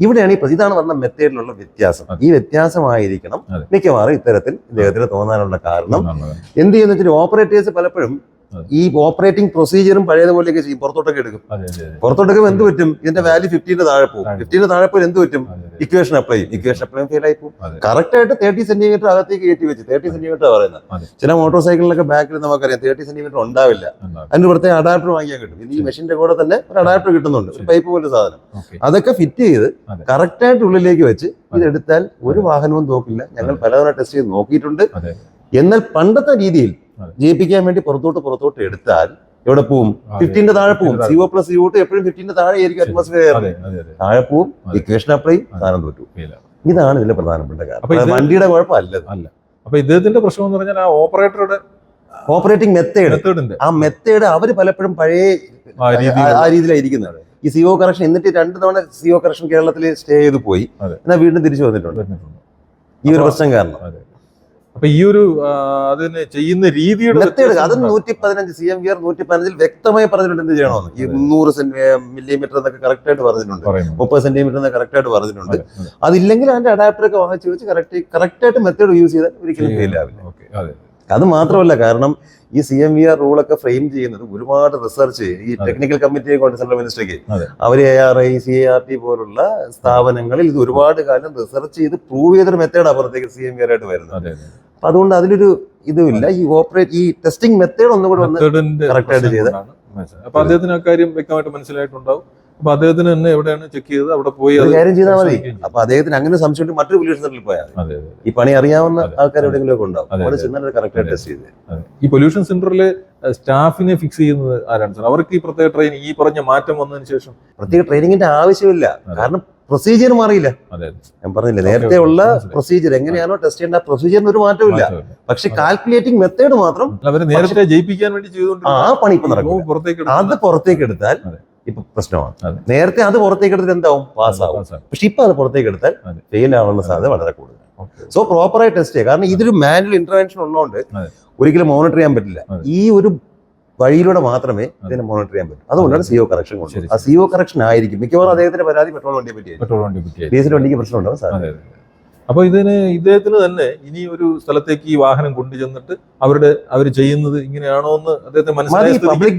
ഇവിടെയാണ് ഈ ഇതാണ് വന്ന മെത്തേഡിലുള്ള വ്യത്യാസം. ഈ വ്യത്യാസമായിരിക്കണം മിക്കവാറും ഇത്തരത്തിൽ ഇദ്ദേഹത്തിന് തോന്നാനുള്ള കാരണം എന്ത് ചെയ്യുന്ന വെച്ചാൽ ഓപ്പറേറ്റേഴ്സ് പലപ്പോഴും. ഈ ഓപ്പറേറ്റിംഗ് പ്രൊസീജിയറും പഴയതുപോലെയൊക്കെ ചെയ്യും. പുറത്തോട്ടൊക്കെ എടുക്കും. പുറത്തോട്ടൊക്കെ എന്ത് പറ്റും? ഇതിന്റെ വാല്യൂ ഫിഫ്റ്റീന്റെ താഴെ പോകും. ഫിഫ്റ്റീന്റെ താഴെ പോയി എന്ത് പറ്റും? ഇക്വേഷൻ അപ്ലൈ ചെയ്യും. ഇക്വേഷൻ അപ്ലൈ ഫെയിൽ ആയി പോകും. കറക്റ്റ് ആയിട്ട് തേർട്ടി സെന്റിമീറ്റർ അകത്തേക്ക് കയറ്റി വെച്ച് തേർട്ടി സെന്റിമീറ്റർ പറയുന്നത്. ചില മോട്ടോർ സൈക്കിളിലൊക്കെ ബാക്കിൽ നമുക്കറിയാം. തേർട്ടി സെന്റിമീറ്റർ ഉണ്ടാവില്ല. അതിന്റെ അതിന് പ്രത്യേക അഡാപ്റ്റർ വാങ്ങിയാൽ കിട്ടും. ഇനി ഈ മെഷീന്റെ കൂടെ തന്നെ ഒരു അഡാപ്റ്റർ കിട്ടുന്നുണ്ട്. ഒരു പൈപ്പ് പോലെ സാധനം. അതൊക്കെ ഫിറ്റ് ചെയ്ത്. കറക്റ്റ് ആയിട്ട് ഉള്ളിലേക്ക് വെച്ച്. ഇതെടുത്താൽ ഒരു വാഹനവും നോക്കില്ല ഞങ്ങൾ. പലതവണ ടെസ്റ്റ് ചെയ്ത് നോക്കിയിട്ടുണ്ട്. എന്നാൽ പണ്ടത്തെ രീതിയിൽ. ജയിപ്പിക്കാൻ വേണ്ടി പുറത്തോട്ട് പുറത്തോട്ട് എടുത്താൽ എവിടെ പോവും. ഫിഫ്റ്റീന്റെ താഴെ പോവും. 15 സിഒ പ്ലസ് സി ടു എപ്പോഴും ഫിഫ്റ്റീന്റെ താഴെ ആയിരിക്കും. അറ്റ്മോസ്ഫിയർ താഴെ പോവും ഇക്വേഷൻ അപ്ലൈ സ്ഥാനം തോറ്റു ഇതാണ് ഇതിലെ പ്രധാനപ്പെട്ട കാര്യം. വണ്ടിയുടെ കുഴപ്പമല്ല അല്ല. അപ്പൊ ഇദ്ദേഹത്തിന്റെ പ്രശ്നം എന്ന് പറഞ്ഞാൽ ആ ഓപ്പറേറ്ററുടെ ഓപ്പറേറ്റിംഗ് മെത്തേഡ് ആ മെത്തേഡ് അവർ പലപ്പോഴും പഴയ ആ രീതിയിലായിരിക്കുന്നത്. ഈ സിഒ കറക്ഷൻ എന്നിട്ട് രണ്ട് തവണ സിഒ കറക്ഷൻ കേരളത്തിൽ സ്റ്റേ ചെയ്ത് പോയി. എന്നാൽ വീണ്ടും തിരിച്ചു വന്നിട്ടുണ്ട്. ഈ ഒരു പ്രശ്നം കാരണം. അപ്പൊ ഈ ഒരു അതിന് ചെയ്യുന്ന രീതിയുടെ മെത്തേഡ് അത്. നൂറ്റി പതിനഞ്ച് സി എം വി ആർ നൂറ്റി പതിനഞ്ചിൽ വ്യക്തമായി പറഞ്ഞിട്ടുണ്ട് എന്ത് ചെയ്യണമെന്ന്. ഈ മുന്നൂറ് മില്ലിമീറ്റർ എന്നൊക്കെ കറക്റ്റ് ആയിട്ട് പറഞ്ഞിട്ടുണ്ട്. മുപ്പത് സെന്റിമീറ്റർ എന്നൊക്കെ കറക്റ്റ് ആയിട്ട് പറഞ്ഞിട്ടുണ്ട്. അതെ, അതെ. അതില്ലെങ്കിൽ അതിന്റെ അഡാപ്റ്റർ ഒക്കെ വാങ്ങിച്ചു വെച്ച് കറക്റ്റ് കറക്റ്റ് ആയിട്ട് മെത്തേഡ് യൂസ് ചെയ്താൽ ഒരിക്കലും ഫെയിൽ ആവില്ല. അത് മാത്രമല്ല കാരണം ഈ സി എം വി ആർ റൂളൊക്കെ ഫ്രെയിം ചെയ്യുന്നത് ഒരുപാട് റിസർച്ച് ഈ ടെക്നിക്കൽ കമ്മിറ്റി കൊണ്ട് സെൻട്രൽ മിനിസ്റ്റർക്ക്. അവർ A R I C R T പോലുള്ള സ്ഥാപനങ്ങളിൽ ഇത് ഒരുപാട് കാലം റിസർച്ച് ചെയ്ത് പ്രൂവ് ചെയ്തൊരു മെത്തേഡ് അപ്പുറത്തേക്ക് സി എം വി ആർ ആയിട്ട് വരുന്നത്. അപ്പൊ അതുകൊണ്ട് അതിലൊരു ഇതുമില്ല. ഈ ഓപ്പറേറ്റ് ഈ ടെസ്റ്റിംഗ് മെത്തേഡ് ഒന്നുകൂടെ ഒന്ന് കറക്റ്റ് ആയിട്ട് ചെയ്ത്. അപ്പൊ അദ്ദേഹത്തിന് ആ കാര്യം വ്യക്തമായിട്ട് മനസ്സിലായിട്ടുണ്ടാവും. അപ്പൊ അദ്ദേഹത്തിന് തന്നെ എവിടെയാണ് ചെക്ക് ചെയ്തത്? അവിടെ പോയി അത് കാര്യം ചെയ്താൽ മതി. അപ്പൊ അദ്ദേഹത്തിന് അങ്ങനെ സംശയം മറ്റൊരു പൊല്യൂഷൻ സെന്ററിൽ പോയാൽ ഈ പണി അറിയാവുന്ന. ആൾക്കാർ എവിടെയെങ്കിലും ഒക്കെ ഉണ്ടാവും. അതെ, അവിടെ ചെന്നാൽ കറക്റ്റ് ആയിട്ട് ടെസ്റ്റ് ചെയ്ത്. ഈ പൊല്യൂഷൻ സെന്ററിലെ സ്റ്റാഫിനെ ഫിക്സ് ചെയ്യുന്നത് ആരാണ് സാർ അവർക്ക് ഈ പ്രത്യേക ട്രെയിനിങ് ഈ പറഞ്ഞ മാറ്റം വന്നതിന് ശേഷം? പ്രത്യേക ട്രെയിനിങ്ങിന്റെ ആവശ്യമില്ല. കാരണം പ്രൊസീജിയർ മാറിയില്ല. ഞാൻ പറഞ്ഞില്ല നേരത്തെ ഉള്ള. പ്രൊസീജിയർ എങ്ങനെയാണോ ടെസ്റ്റ് ചെയ്യേണ്ട പ്രൊസീജിയറിന് ഒരു മാറ്റമില്ല. പക്ഷെ കാൽക്കുലേറ്റിംഗ് മെത്തേഡ് മാത്രം അവർ നേരത്തെ ജയിപ്പിക്കാൻ വേണ്ടി ആ പണി ഇപ്പൊ നടക്കും അത് പുറത്തേക്ക് എടുത്താൽ. ഇപ്പൊ പ്രശ്നമാണ്. നേരത്തെ അത് പുറത്തേക്ക് എടുത്തിട്ട് എന്താവും? പാസ്സാവും. പക്ഷെ ഇപ്പൊ അത് പുറത്തേക്ക് എടുത്താൽ. ഫെയിൽ ആവാനുള്ള സാധ്യത വളരെ കൂടുതൽ സോ പ്രോപ്പറായി ടെസ്റ്റ് ചെയ്യുക. കാരണം ഇതൊരു മാനുവൽ ഇന്റർവെൻഷൻ ഉള്ളതുകൊണ്ട് ഒരിക്കലും മോണിറ്റർ ചെയ്യാൻ പറ്റില്ല. ഈ ഒരു വഴിയിലൂടെ മാത്രമേ ഇതിനെ മോണിറ്റർ ചെയ്യാൻ പറ്റൂ. അതുകൊണ്ടാണ് സിഒ കറക്ഷൻ കൊണ്ടുവരുന്നത് ആ സിഒ കറക്ഷൻ ആയിരിക്കും. മിക്കവാറും അദ്ദേഹത്തിന്റെ പരാതി പെട്രോൾ വണ്ടിയെ പറ്റിയായിരിക്കും ഡീസൽ വണ്ടിക്ക് പ്രശ്നം ഉണ്ടാവും സാർ അതെ അതെ അപ്പൊ ഇതിന് ഇദ്ദേഹത്തിന് തന്നെ ഇനി ഒരു സ്ഥലത്തേക്ക് ഈ വാഹനം കൊണ്ടുചെന്നിട്ട് അവരുടെ അവർ ചെയ്യുന്നത് ഇങ്ങനെയാണോ എന്ന് അദ്ദേഹത്തെ മനസ്സിലായി പബ്ലിക്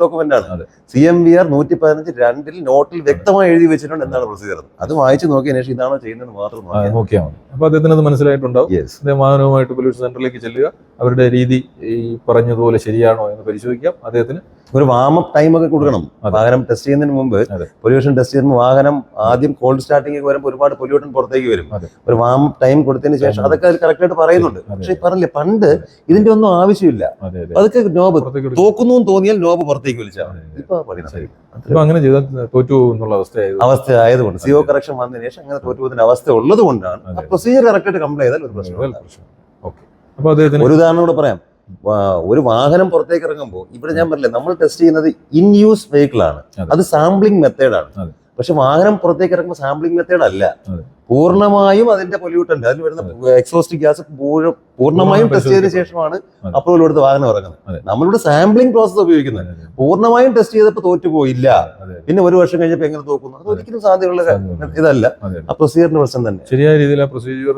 ഡോക്യുമെന്റ് ആണ്. സി എം വി ആർ നൂറ്റി പതിനഞ്ച് രണ്ടിൽ നോട്ടിൽ വ്യക്തമായി എഴുതി വെച്ചിട്ടുണ്ട് എന്താണ് പ്രൊസീജിയർ അത് വായിച്ചു നോക്കിയ ശേഷം ഇതാണോ ചെയ്യുന്നത് മാത്രം നോക്കിയാൽ മതി. അപ്പൊ അദ്ദേഹത്തിന് അത് മനസ്സിലായിട്ടുണ്ടാവും. അദ്ദേഹം വാഹനവുമായിട്ട് പൊല്യൂഷൻ സെന്ററിലേക്ക് ചെല്ലുക. അവരുടെ രീതി ഈ പറഞ്ഞതുപോലെ ശരിയാണോ എന്ന് പരിശോധിക്കാം. അദ്ദേഹത്തിന് ഒരു വാമപ്പ് ടൈം ഒക്കെ കൊടുക്കണം. വാഹനം ടെസ്റ്റ് ചെയ്യുന്നതിന് മുമ്പ് പൊല്യൂഷൻ ടെസ്റ്റ് ചെയ്യുമ്പോൾ വാഹനം ആദ്യം കോൾഡ് സ്റ്റാർട്ടിംഗ് വരുമ്പോൾ ഒരുപാട് പൊല്യൂഷൻ പുറത്തേക്ക് വരും. ഒരു വാമപ്പ് ടൈം കൊടുത്തതിന് ശേഷം അതൊക്കെ അത് കറക്റ്റായിട്ട് പറയുന്നുണ്ട്. പക്ഷേ പറഞ്ഞില്ലേ പണ്ട് ഇതിന്റെ ഒന്നും ആവശ്യമില്ല. അതെ അതെ. അതൊക്കെ നോബ്. തോക്കുന്നു തോന്നിയാൽ നോബ് പുറത്തേക്ക് വിളിച്ചാൽ. ഇപ്പൊ അങ്ങനെ ചെയ്താൽ തോറ്റു എന്നുള്ള അവസ്ഥ ആയതുകൊണ്ട് സിഒ കറക്ഷൻ വന്നതിന് ശേഷം അങ്ങനെ തോറ്റുപോകുന്ന അവസ്ഥ ഉള്ളത് കൊണ്ടാണ്. പ്രൊസീജിയർ കറക്റ്റ് ആയിട്ട് കംപ്ലൈ ചെയ്താൽ ഒരു പ്രശ്നമില്ല അദ്ദേഹത്തിന് ഒരു ഉദാഹരണം കൂടെ പറയാം. ഒരു വാഹനം പുറത്തേക്ക് ഇറങ്ങുമ്പോൾ ഇവിടെ ഞാൻ പറഞ്ഞില്ലേ നമ്മൾ ടെസ്റ്റ് ചെയ്യുന്നത് ഇൻ യൂസ് വെഹിക്കിൾ ആണ്. അത്. സാമ്പിളിംഗ് മെത്തേഡാണ്. പക്ഷെ വാഹനം പുറത്തേക്ക് ഇറങ്ങുമ്പോൾ സാമ്പിളിംഗ് മെത്തേഡ് അല്ല. പൂർണമായും അതിന്റെ പൊല്യൂട്ടന്റ് അതിൽ വരുന്ന എക്സോസ്റ്റ് ഗ്യാസ് പൂർണമായും ടെസ്റ്റ് ചെയ്തതിനു ശേഷമാണ് അപ്പോൾ അപ്രൂവൽ കൊടുത്ത് വാഹനം ഇറങ്ങുന്നത്. നമ്മളിവിടെ സാമ്പിളിംഗ് പ്രോസസ് ഉപയോഗിക്കുന്നത്. പൂർണമായും ടെസ്റ്റ് ചെയ്തപ്പോൾ തോറ്റുപോയില്ല പോയില്ല. പിന്നെ ഒരു വർഷം കഴിഞ്ഞപ്പോൾ എങ്ങനെ തോക്കുന്നു? അത് ഒരിക്കലും സാധ്യതയുള്ള ഇതല്ല. ആ പ്രൊസീജിയറിന്റെ പ്രശ്നം തന്നെ. ശരിയായ രീതിയിൽ ആ പ്രൊസീജിയർ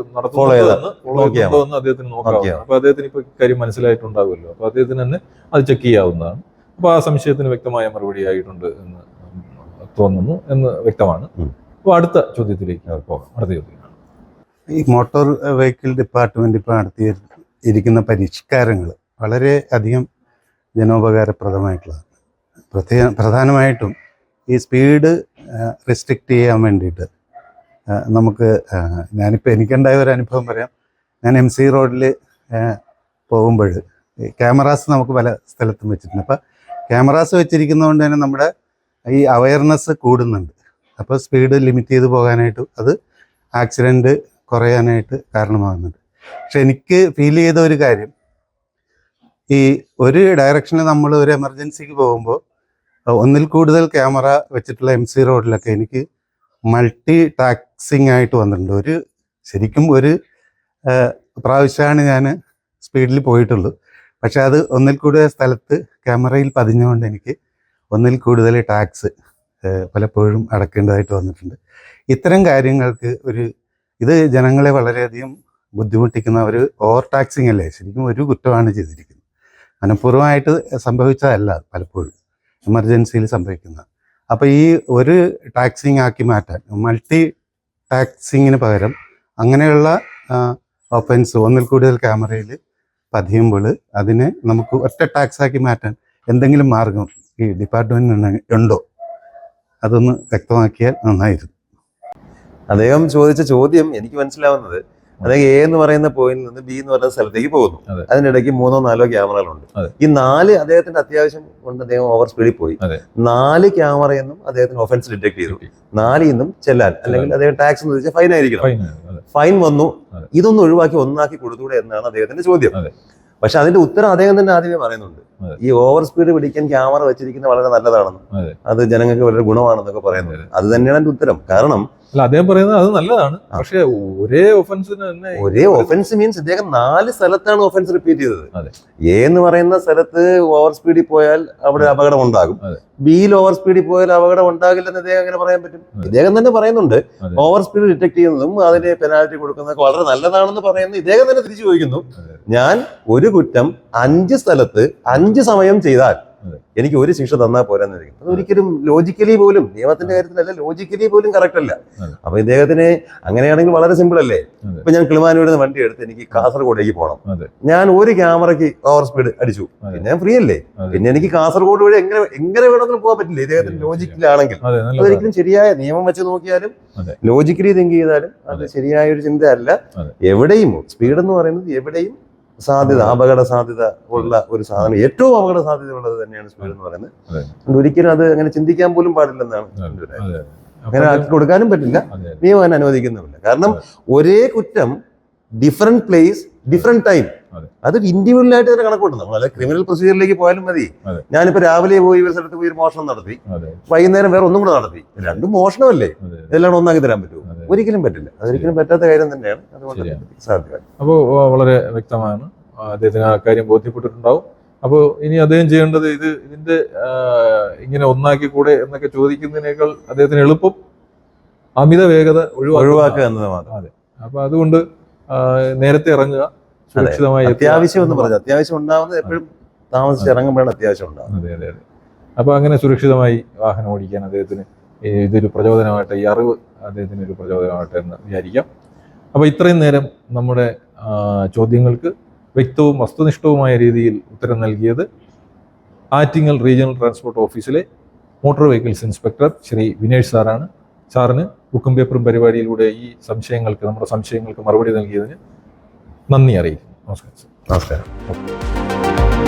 നോക്കാം. അപ്പൊ അദ്ദേഹത്തിന് ഇപ്പൊ കാര്യം മനസ്സിലായിട്ടുണ്ടാവുമല്ലോ. അപ്പൊ അദ്ദേഹത്തിന് തന്നെ അത് ചെക്ക് ചെയ്യാവുന്നതാണ്. അപ്പൊ ആ സംശയത്തിന് വ്യക്തമായ മറുപടി ആയിട്ടുണ്ട് എന്ന് തോന്നുന്നു എന്ന് വ്യക്തമാണ്. അപ്പോൾ അടുത്ത ചോദ്യത്തിലേക്ക് പോകാം. അടുത്ത ചോദ്യം. ഈ മോട്ടോർ വെഹിക്കിൾ ഡിപ്പാർട്ട്മെന്റ് ഇപ്പോൾ നടത്തി ഇരിക്കുന്ന പരിഷ്കാരങ്ങൾ വളരെ അധികം ജനോപകാരപ്രദമായിട്ടുള്ളതാണ്. പ്രത്യേക പ്രധാനമായിട്ടും ഈ സ്പീഡ് റെസ്ട്രിക്റ്റ് ചെയ്യാൻ വേണ്ടിയിട്ട് നമുക്ക് ഞാനിപ്പോൾ എനിക്കുണ്ടായ ഒരു അനുഭവം പറയാം. ഞാൻ എം സി റോഡിൽ പോകുമ്പോൾ ക്യാമറാസ് നമുക്ക് പല സ്ഥലത്തും വെച്ചിട്ടുണ്ട്. അപ്പോൾ ക്യാമറാസ് വെച്ചിരിക്കുന്നതുകൊണ്ട് തന്നെ നമ്മുടെ ഈ അവയർനെസ് കൂടുന്നുണ്ട്. അപ്പോൾ സ്പീഡ് ലിമിറ്റ് ചെയ്ത് പോകാനായിട്ട് അത് ആക്സിഡന്റ് കുറയാനായിട്ട് കാരണമാകുന്നുണ്ട്. പക്ഷെ എനിക്ക് ഫീൽ ചെയ്ത ഒരു കാര്യം ഈ ഒരു ഡയറക്ഷനിൽ നമ്മൾ ഒരു എമർജൻസിക്ക് പോകുമ്പോൾ ഒന്നിൽ കൂടുതൽ ക്യാമറ വെച്ചിട്ടുള്ള എം സി റോഡിലൊക്കെ എനിക്ക് മൾട്ടി ടാക്സിങ് ആയിട്ട് വന്നിട്ടുണ്ട്. ഒരു ശരിക്കും ഒരു പ്രാവശ്യമാണ് ഞാൻ സ്പീഡിൽ പോയിട്ടുള്ളൂ. പക്ഷെ അത് ഒന്നിൽ കൂടുതൽ സ്ഥലത്ത് ക്യാമറയിൽ പതിഞ്ഞുകൊണ്ട് എനിക്ക് ഒന്നിൽ കൂടുതൽ ടാക്സ് പലപ്പോഴും അടക്കേണ്ടതായിട്ട് വന്നിട്ടുണ്ട്. ഇത്തരം കാര്യങ്ങൾക്ക് ഒരു ഇത് ജനങ്ങളെ വളരെയധികം ബുദ്ധിമുട്ടിക്കുന്ന ഒരു ഓവർ ടാക്സിങ് അല്ലേ? ശരിക്കും ഒരു കുറ്റമാണ് ചെയ്തിരിക്കുന്നത്. മനഃപൂർവമായിട്ട് സംഭവിച്ചതല്ല പലപ്പോഴും. എമർജൻസിയിൽ സംഭവിക്കുന്ന. അപ്പോൾ ഈ ഒരു ടാക്സിങ് ആക്കി മാറ്റാൻ മൾട്ടി ടാക്സിങ്ങിന് പകരം അങ്ങനെയുള്ള ഓപ്പൻസ് ഒന്നിൽ കൂടുതൽ ക്യാമറയിൽ പതിയുമ്പോൾ അതിനെ നമുക്ക് ഒറ്റ ടാക്സ് ആക്കി മാറ്റാൻ എന്തെങ്കിലും മാർഗം ഈ ഡിപ്പാർട്ട്മെന്റിന് ഉണ്ടോ? അതൊന്ന് വ്യക്തമാക്കിയാൽ നന്നായിരുന്നു. അദ്ദേഹം ചോദിച്ച ചോദ്യം എനിക്ക് മനസ്സിലാവുന്നത് അതായത് എ എന്ന് പറയുന്ന പോയിന്റിൽ നിന്ന് ബി എന്ന് പറയുന്ന സ്ഥലത്തേക്ക് പോകുന്നു. അതെ. അതിനിടയ്ക്ക് മൂന്നോ നാലോ ക്യാമറകളുണ്ട് ഈ നാല് അദ്ദേഹത്തിന്റെ അത്യാവശ്യം കൊണ്ട് അദ്ദേഹം ഓവർ സ്പീഡിൽ പോയി. നാല് ക്യാമറയെന്നും അദ്ദേഹത്തിന് ഒഫൻസ് ഡിറ്റക്ട് ചെയ്തു. നാലിൽ നിന്നും ചെല്ലാൻ. അല്ലെങ്കിൽ അദ്ദേഹം ടാക്സ് എന്ന് വെച്ചാൽ ഫൈൻ ആയിരിക്കണം. ഫൈൻ വന്നു. ഇതൊന്നും ഒഴിവാക്കി ഒന്നാക്കി കൊടുത്തൂടെ എന്നാണ് അദ്ദേഹത്തിന്റെ ചോദ്യം. പക്ഷെ അതിന്റെ ഉത്തരം അദ്ദേഹം തന്നെ ആദ്യമേ പറയുന്നുണ്ട്. ഈ ഓവർ സ്പീഡ് പിടിക്കാൻ ക്യാമറ വെച്ചിരിക്കുന്നത് വളരെ നല്ലതാണെന്ന്. അതെ. ജനങ്ങൾക്ക് വളരെ ഗുണമാണെന്നൊക്കെ പറയുന്നത്. അത്. തന്നെയാണ് അതിന്റെ ഉത്തരം. കാരണം അല്ല അദ്ദേഹം പറയുന്നത് അത് നല്ലതാണ്. പക്ഷേ ഒരേ ഒഫൻസിന് തന്നെ ഒരേ ഒഫൻസ് മീൻസ് ഇദ്ദേഹം നാല് സ്ഥലത്താണ് ഒഫൻസ് റിപ്പീറ്റ് ചെയ്തത്. എ എന്ന് പറയുന്ന സ്ഥലത്ത് ഓവർ സ്പീഡിൽ പോയാൽ അവിടെ അപകടം ഉണ്ടാകും. ബിയിൽ ഓവർ സ്പീഡിൽ പോയാൽ അപകടം ഉണ്ടാകില്ലെന്ന് ഇദ്ദേഹം അങ്ങനെ പറയാൻ പറ്റും. ഇദ്ദേഹം തന്നെ പറയുന്നുണ്ട്. ഓവർ സ്പീഡ് ഡിറ്റക്ട് ചെയ്യുന്നതും അതിന് പെനാൽറ്റി കൊടുക്കുന്നതൊക്കെ വളരെ നല്ലതാണെന്ന് പറയുന്നത് ഇദ്ദേഹം തന്നെ തിരിച്ചു ചോദിക്കുന്നു. ഞാൻ ഒരു കുറ്റം അഞ്ച് സ്ഥലത്ത് അഞ്ച് സമയം ചെയ്താൽ എനിക്ക് ഒരു ശിക്ഷ തന്നാൽ പോരാന്ന് പോരാന്നിരിക്കും അത് ഒരിക്കലും ലോജിക്കലി പോലും നിയമത്തിന്റെ കാര്യത്തിലല്ല ലോജിക്കലി പോലും കറക്റ്റ് അല്ല. അപ്പൊ ഇദ്ദേഹത്തിന് അങ്ങനെയാണെങ്കിൽ വളരെ സിമ്പിൾ അല്ലേ. ഇപ്പൊ ഞാൻ കിളിമാനൂരിൽ നിന്ന് വണ്ടി എടുത്ത് എനിക്ക് കാസർഗോഡേക്ക് പോകണം. ഞാൻ ഒരു ക്യാമറയ്ക്ക് ഓവർ സ്പീഡ് അടിച്ചു. പിന്നെ ഞാൻ ഫ്രീ അല്ലേ? പിന്നെ എനിക്ക് കാസർഗോഡ് വഴി എങ്ങനെ എങ്ങനെ വേണമെങ്കിലും പോകാൻ പറ്റില്ല? ഇദ്ദേഹത്തിന് ലോജിക്കലാണെങ്കിൽ ലോജിക്കിലാണെങ്കിൽ അതെ അതൊരിക്കലും ശരിയായ നിയമം വെച്ച് നോക്കിയാലും ലോജിക്കലി തിങ്ക് ചെയ്താലും അത് ശരിയായ ഒരു ചിന്തയല്ല. എവിടെയും സ്പീഡ് എന്ന് പറയുന്നത് എവിടെയും സാധ്യത. അപകട സാധ്യത ഉള്ള ഒരു സാധനം ഏറ്റവും അപകട സാധ്യത ഉള്ളത് തന്നെയാണ് സ്പീഡ് എന്ന് പറയുന്നത്. ഒരിക്കലും അത് അങ്ങനെ ചിന്തിക്കാൻ പോലും പാടില്ലെന്നാണ്. അങ്ങനെ ആക്കി കൊടുക്കാനും പറ്റില്ല. നിയമം അങ്ങനെ അനുവദിക്കുന്നുമില്ല. കാരണം ഒരേ കുറ്റം ഡിഫറെന്റ് പ്ലേസ് ഡിഫറെന്റ് ടൈം അതെ. ഇൻഡിവിജ്വൽ ആയിട്ട് തന്നെ കണക്കൂട്ടും നമ്മൾ അതായത് ക്രിമിനൽ പ്രൊസീജിയറിലേക്ക് പോയാലും മതി. ഞാനിപ്പോ രാവിലെ പോയി സ്ഥലത്ത് പോയി ഒരു മോഷണം നടത്തി. വൈകുന്നേരം വേറെ ഒന്നും കൂടെ നടത്തി. രണ്ടും മോഷണമല്ലേ? ഇതെല്ലാം ഒന്നാക്കി തരാൻ പറ്റുമോ. ഒരിക്കലും പറ്റില്ല. അതൊരിക്കലും പറ്റാത്ത കാര്യം തന്നെയാണ്. അതുകൊണ്ട്. അപ്പോൾ വളരെ വ്യക്തമാണ്. അദ്ദേഹത്തിന് ആ കാര്യം ബോധ്യപ്പെട്ടിട്ടുണ്ടാവും. അപ്പോൾ ഇനി അദ്ദേഹം ചെയ്യേണ്ടത് ഇത് ഇതിന്റെ ഇങ്ങനെ ഒന്നാക്കി കൂടെ എന്നൊക്കെ ചോദിക്കുന്നതിനേക്കാൾ അദ്ദേഹത്തിന് എളുപ്പം അമിത വേഗത ഒഴിവാക്കുക. എന്നത് മാത്രം. അതെ. അപ്പൊ അതുകൊണ്ട് നേരത്തെ ഇറങ്ങുക. സുരക്ഷിതമായി അത്യാവശ്യം എന്ന്. പറഞ്ഞു അത്യാവശ്യം ഉണ്ടാവുന്നത് എപ്പോഴും താമസിച്ച് ഇറങ്ങുമ്പോഴാണ് അത്യാവശ്യം ഉണ്ടാവുന്നത്. അതെ അതെ അതെ. അപ്പൊ അങ്ങനെ സുരക്ഷിതമായി വാഹനം ഓടിക്കാൻ അദ്ദേഹത്തിന് ഇതൊരു പ്രചോദനമായിട്ട് ഈ അറിവ് അദ്ദേഹത്തിന് ഒരു പ്രചോദനമായിട്ട് എന്ന് വിചാരിക്കാം. അപ്പോൾ ഇത്രയും നേരം നമ്മുടെ ചോദ്യങ്ങൾക്ക് വ്യക്തവും വസ്തുനിഷ്ഠവുമായ രീതിയിൽ ഉത്തരം നൽകിയത് ആറ്റിങ്ങൽ റീജിയണൽ ട്രാൻസ്പോർട്ട് ഓഫീസിലെ motor vehicles inspector Shri Vinesh സാറാണ്. സാറിന് ബുക്കും പേപ്പറും പരിപാടിയിലൂടെ ഈ സംശയങ്ങൾക്ക് നമ്മുടെ സംശയങ്ങൾക്ക് മറുപടി നൽകിയതിന് നന്ദി അറിയിക്കുന്നു. നമസ്കാരം നമസ്കാരം.